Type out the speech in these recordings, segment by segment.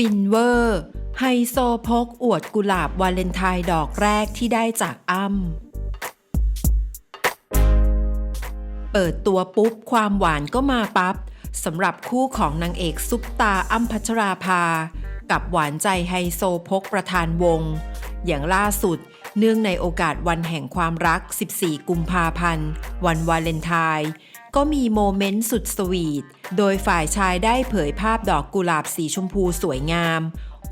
ฟินเวอร์ไฮโซพกอวดกุหลาบวาเลนไทน์ดอกแรกที่ได้จากอ้ำเปิดตัวปุ๊บ ความหวานก็มาปับ๊บสำหรับคู่ของนางเอกซุปตาอ้ำพัชราภา กับหวานใจไฮโซพกประธานวง อย่างล่าสุด เนื่องในโอกาสวันแห่งความรัก 14 กุมภาพันธ์ วันวาเลนไทน์ ก็มีโมเมนต์สุดสวีท โดยฝ่ายชายได้เผยภาพดอกกุหลาบสีชมพูสวยงาม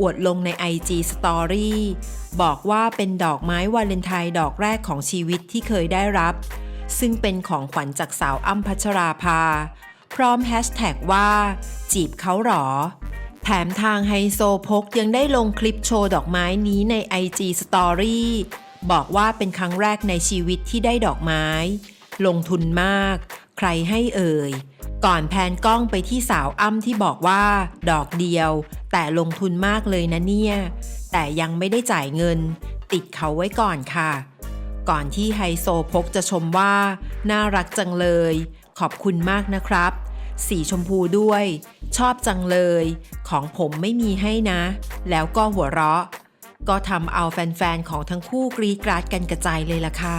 อวดลงใน IG Story บอกว่าเป็นดอกไม้วาเลนไทน์ดอกแรกของชีวิตที่เคยได้รับ ซึ่งเป็นของขวัญจากสาวอ้ำพัชราภา พร้อมแฮชแท็กว่า จีบเขาหรอ แถมทางไฮโซพกยังได้ลงคลิปโชว์ดอกไม้นี้ใน IG Story บอกว่าเป็นครั้งแรกในชีวิตที่ได้ดอกไม้ ลงทุนมาก ใครให้เอ่ย ก่อนแพนกล้องไปที่สาวอ้ำที่บอกว่า ดอกเดียว แต่ลงทุนมากเลยนะเนี่ย แต่ยังไม่ได้จ่ายเงิน ติดเขาไว้ก่อนค่ะ ก่อนที่ไฮโซพกจะชมว่า น่ารักจังเลย ขอบคุณมากนะครับ สีชมพูด้วย ชอบจังเลย ของผมไม่มีให้นะ แล้วก็หัวเราะ ก็ทำเอาแฟนๆของทั้งคู่กรีดกราดกันกระจายเลยล่ะค่ะ